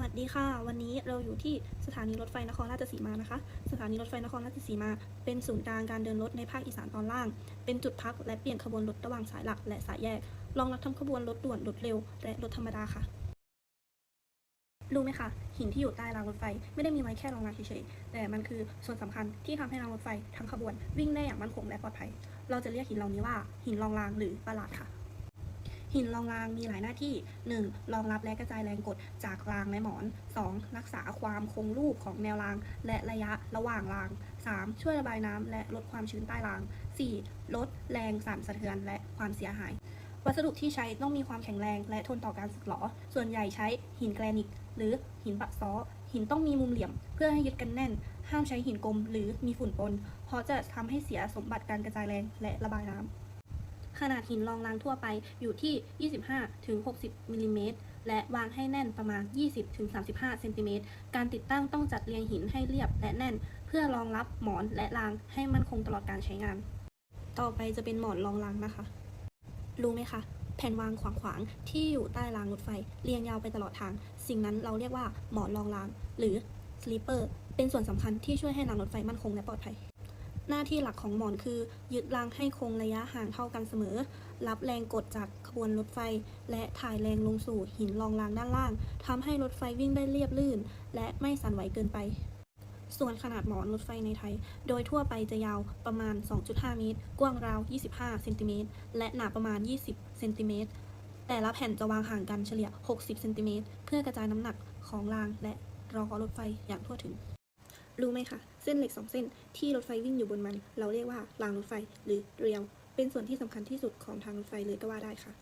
วัสดีค่ะ วันนี้เราอยู่ที่สถานีรถไฟนครราชสีมานะคะ สถานีรถไฟนครราชสีมา เป็นศูนย์กลางการเดินรถในภาคอีสานตอนล่าง เป็นจุดพักและเปลี่ยนขบวนรถระหว่างสายหลักและสายแยก รองรับทั้งขบวนรถด่วนรถเร็ว และรถธรรมดาค่ะ รู้ไหมคะหินที่อยู่ใต้รางรถไฟไม่ได้มีไว้แค่รองรับเฉยๆแต่มันคือส่วนสำคัญที่ทำให้รางรถไฟทั้งขบวนวิ่งได้อย่างมั่นคงและปลอดภัย เราจะเรียกหินเหล่านี้ว่าหินรองรางหรือประหลาดค่ะ หินรองรางมีหลายหน้าที่ 1. รองรับและกระจายแรงกดจากรางและหมอน 2. รักษาความคงรูปของแนวราง และระยะระหว่างราง 3. ช่วยระบายน้ำและลดความชื้นใต้ราง 4. ลดแรงสั่นสะเทือนและความเสียหาย วัสดุที่ใช้ต้องมีความแข็งแรงและทนต่อการสึกหรอ ส่วนใหญ่ใช้หินแกรนิตหรือหินปะซ้อ หินต้องมีมุมเหลี่ยม เพื่อให้ยึดกันแน่น ห้ามใช้หินกลมหรือมีฝุ่นปน เพราะจะทำให้เสียสมบัติการกระจายแรงและระบายน้ำ ขนาดหินรองรางทั่วไปอยู่ที่ 25ถึง60มิลลิเมตรและวางให้แน่นประมาณ 20ถึง35เซนติเมตร การติดตั้งต้องจัดเรียงหินให้เรียบและแน่น เพื่อรองรับหมอนและรางให้มั่นคงตลอดการใช้งาน ต่อไปจะเป็นหมอนรองรางนะคะ รู้ไหมคะ แผ่นวางขวางๆที่อยู่ใต้รางรถไฟ เรียงยาวไปตลอดทาง สิ่งนั้นเราเรียกว่าหมอนรองราง หรือ sleeper เป็นส่วนสำคัญที่ช่วยให้รางรถไฟมั่นคงและปลอดภัย หน้าที่หลักของหมอนคือ ยึดรางให้คงระยะห่างเท่ากันเสมอ รับแรงกดจากขบวนรถไฟ และถ่ายแรงลงสู่หินรองรางด้านล่างทำให้รถไฟวิ่งได้เรียบลื่น และไม่สั่นไหวเกินไป ส่วนขนาดหมอนรถไฟในไทย โดยทั่วไปจะยาวประมาณ 2.5 เมตร กว้างราว 25 เซนติเมตร และหนาประมาณ 20 เซนติเมตร แต่ละแผ่นจะวางห่างกันเฉลี่ย 60 เซนติเมตร เพื่อกระจายน้ำหนักของรางและรอรถไฟอย่างทั่วถึง รู้ไหมคะเส้นเหล็กสองเส้นที่รถไฟวิ่งอยู่บนมัน เราเรียกว่ารางรถไฟหรือเรียว เป็นส่วนที่สำคัญที่สุดของทางรถไฟเลยก็ว่าได้ค่ะ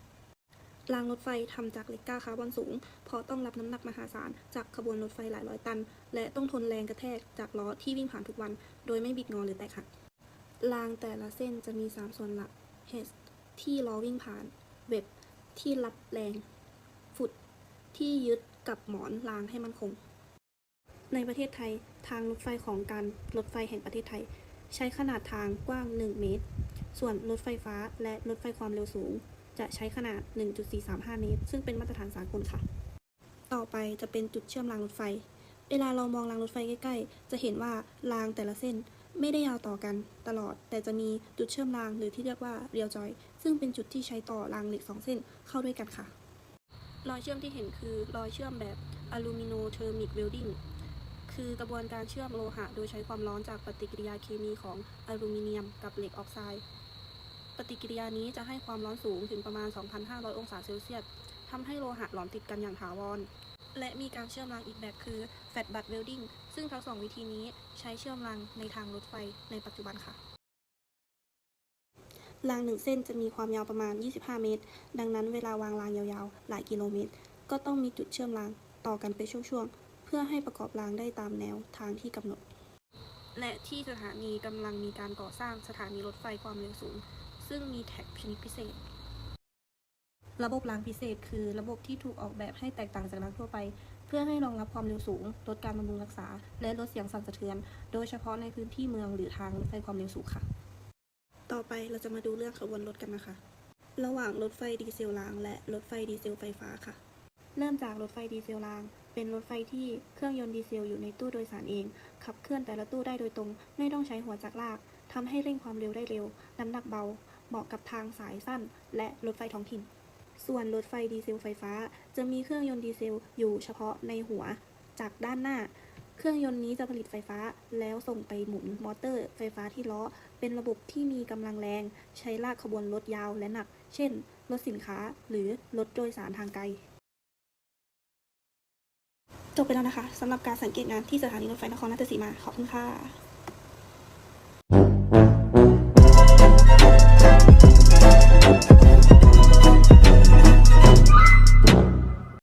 รางรถไฟทำจากเหล็กก้าคาร์บอนสูง เพราะต้องรับน้ำหนักมหาศาล จากขบวนรถไฟหลายร้อยตัน และต้องทนแรงกระแทกจากล้อที่วิ่งผ่านทุกวัน โดยไม่บิดงอหรือแตกหักรางแต่ละเส้นจะมี 3 ส่วนหลัก H ที่ล้อวิ่งผ่าน Web ที่รับแรง ฟุต ที่ยึดกับหมอนรางให้มันคง ในประเทศไทย ทางรถไฟของการรถไฟแห่งประเทศไทย ใช้ขนาดทางกว้าง 1 เมตร ส่วนรถไฟฟ้าและรถไฟความเร็วสูง จะใช้ขนาด 1.435 เมตร ซึ่งเป็นมาตรฐานสากลค่ะ ต่อไปจะเป็นจุดเชื่อมรางรถไฟ เวลาเรามองรางรถไฟใกล้ๆ จะเห็นว่ารางแต่ละเส้นไม่ได้ยาวต่อกันตลอด แต่จะมีจุดเชื่อมรางหรือที่เรียกว่าเรียวจอย ซึ่งเป็นจุดที่ใช้ต่อรางเหล็กสองเส้นเข้าด้วยกันค่ะ รอยเชื่อมที่เห็นคือรอยเชื่อมแบบอลูมิโนเทอร์มิกเวลดิ้ง คือกระบวนการเชื่อมโลหะ โดยใช้ความร้อนจากปฏิกิริยาเคมีของอลูมิเนียมกับเหล็กออกไซด์ ปฏิกิริยานี้จะให้ความร้อนสูงถึงประมาณ 2,500 องศาเซลเซียสทำให้โลหะหลอมติดกันอย่างถาวร และมีการเชื่อมรางอีกแบบคือ Fat Butt Welding ซึ่งทั้งสองวิธีนี้ใช้เชื่อมรางในทางรถไฟในปัจจุบันค่ะรางหนึ่งเส้นจะมีความยาวประมาณ 25 เมตร ดังนั้นเวลาวางรางยาวๆ หลายกิโลเมตร ก็ต้องมีจุดเชื่อมรางต่อกันเป็นช่วงๆ พื่อให้ประกอบรางได้ตามแนวทางที่กำหนด และที่สถานีกำลังมีการก่อสร้างสถานีรถไฟความเร็วสูง ซึ่งมีแท็กชนิดพิเศษ ระบบรางพิเศษ คือระบบที่ถูกออกแบบให้แตกต่างจากรางทั่วไป เพื่อให้รองรับความเร็วสูง ลดการบำรุงรักษา และลดเสียงสั่นสะเทือน โดยเฉพาะในพื้นที่เมืองหรือทางรถไฟความเร็วสูงค่ะ ต่อไปเราจะมาดูเรื่องขบวนรถกันนะคะ ระหว่างรถไฟดีเซลราง และรถไฟดีเซลไฟฟ้าค่ะ เริ่มจากรถไฟดีเซลราง เป็นรถไฟที่เครื่องยนต์ดีเซลอยู่ในตู้โดยสารเอง ขับเคลื่อนแต่ละตู้ได้โดยตรง ไม่ต้องใช้หัวจักรลากทำให้เร่งความเร็วได้เร็ว น้ำหนักเบา เหมาะกับทางสายสั้น และรถไฟท้องถิ่น ส่วนรถไฟดีเซลไฟฟ้า จะมีเครื่องยนต์ดีเซลอยู่เฉพาะในหัวจากด้านหน้า เครื่องยนต์นี้จะผลิตไฟฟ้าแล้วส่งไปหมุนมอเตอร์ไฟฟ้าที่ล้อ เป็นระบบที่มีกำลังแรง ใช้ลากขบวนรถยาวและหนัก เช่น รถสินค้าหรือรถโดยสารทางไกล จบไปแล้วนะคะสำหรับการสังเกตงานที่สถานีรถไฟนครราชสีมา ขอบคุณค่ะ